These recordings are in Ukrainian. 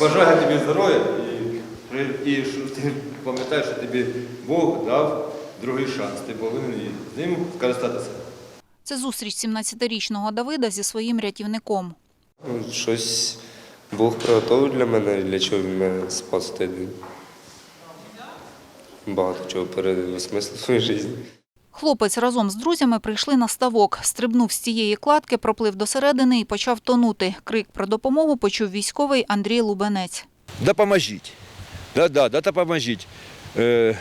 Бажаю тобі здоров'я і, і що ти пам'ятаєш, що тобі Бог дав другий шанс. Ти повинен з ним скористатися. Це зустріч 17-річного Давида зі своїм рятівником. Ну, Щось Бог приготовив для мене, для чого він мене спас тоді. Багато чого переосмислив в своїй житті. Хлопець разом з друзями прийшли на ставок, стрибнув з цієї кладки, проплив до середини і почав тонути. Крик про допомогу почув військовий Андрій Лубенець. Допоможіть. Да, да, да, допоможіть. Е,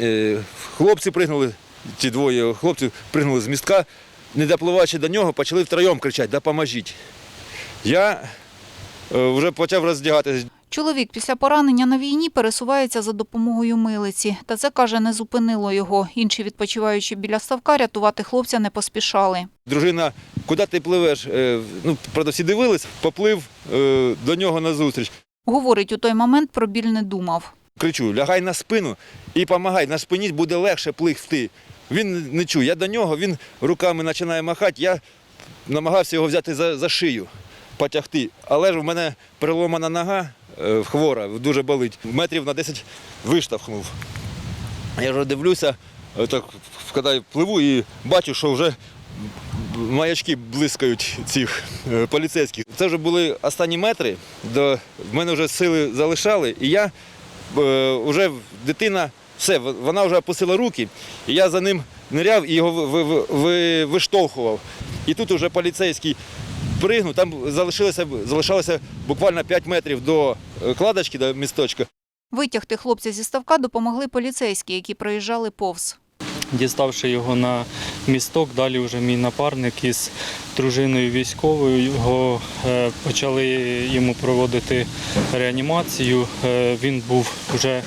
е, хлопці пригнули, ті двоє хлопців пригнули з містка, не допливаючи до нього, почали втроєм кричати Допоможіть. Я е, вже почав роздягатися. Чоловік після поранення на війні пересувається за допомогою милиці. Та це, каже, не зупинило його. Інші, відпочиваючи біля ставка, рятувати хлопця не поспішали. Дружина, куди ти пливеш? Е, ну, правда, всі дивились, поплив е, до нього назустріч. Говорить, у той момент про біль не думав. Кричу, лягай на спину і допомагай, на спині буде легше пливти. Він не чує. Я до нього, він руками починає махати, я намагався його взяти за, за шию, потягти. Але ж в мене переломана нога хвора, дуже болить. Метрів на 10 виштовхнув. Я вже дивлюся, е, так, коли пливу і бачу, що вже маячки блискають цих е, поліцейських. Це вже були останні метри, до, в мене вже сили залишали, і я е, вже дитина, все, вона вже опустила руки, і я за ним ниряв і його ви- ви- ви- виштовхував. І тут вже поліцейський пригнув, там залишилося, залишалося буквально 5 метрів до е, кладочки, до місточка. Витягти хлопця зі ставка допомогли поліцейські, які проїжджали повз. Діставши його на місток, далі вже мій напарник із дружиною військовою його е, почали йому проводити реанімацію. Е, Він був вже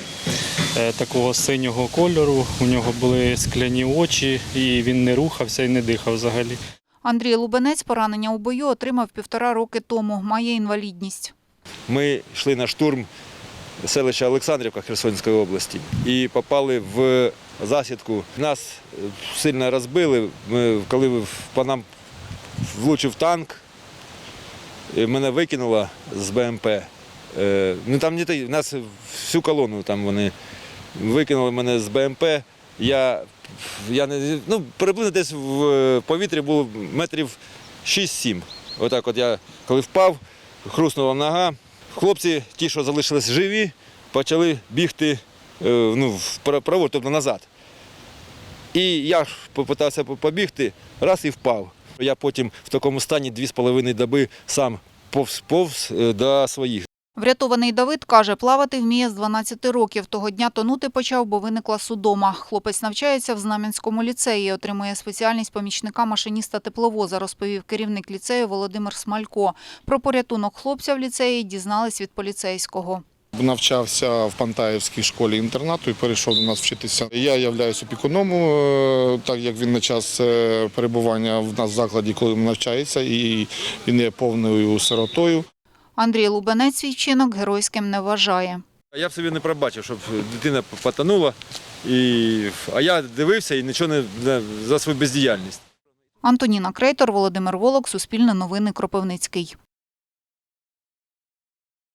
е, такого синього кольору, у нього були скляні очі, і він не рухався і не дихав взагалі. Андрій Лубенець поранення у бою отримав півтора роки тому. Має інвалідність. Ми йшли на штурм селища Олександрівка Херсонської області і попали в засідку. Нас е, сильно розбили. Ми, коли по нам влучив танк, мене викинуло з БМП. Е, Ну, там не нас всю колону там вони викинули мене з БМП. Я, я не, ну, приблизно десь в повітрі було метрів 6-7. Отак от я коли впав, хрустнула нога. Хлопці, ті, що залишились живі, почали бігти е, ну, впра- праворуч, тобто назад. І я попитався побігти, раз і впав. Я потім в такому стані дві з половиною доби сам повз, повз е, до своїх. Врятований Давид каже, плавати вміє з 12 років. Того дня тонути почав, бо виникла судома. Хлопець навчається в Знам'янському ліцеї, отримує спеціальність помічника машиніста тепловоза, розповів керівник ліцею Володимир Смалько. Про порятунок хлопця в ліцеї дізнались від поліцейського. Навчався в Пантаївській школі інтернату і перейшов до нас вчитися. Я являюсь опікуном, е, так як він на час е, перебування в нас в закладі, коли він навчається, і він є повною сиротою. Андрій Лубенець свій чинок геройським не вважає. Я б собі не пробачив, щоб дитина потонула, і... а я дивився і нічого не не- за свою бездіяльність. Антоніна Крейтор, Володимир Волок, Суспільне новини, Кропивницький.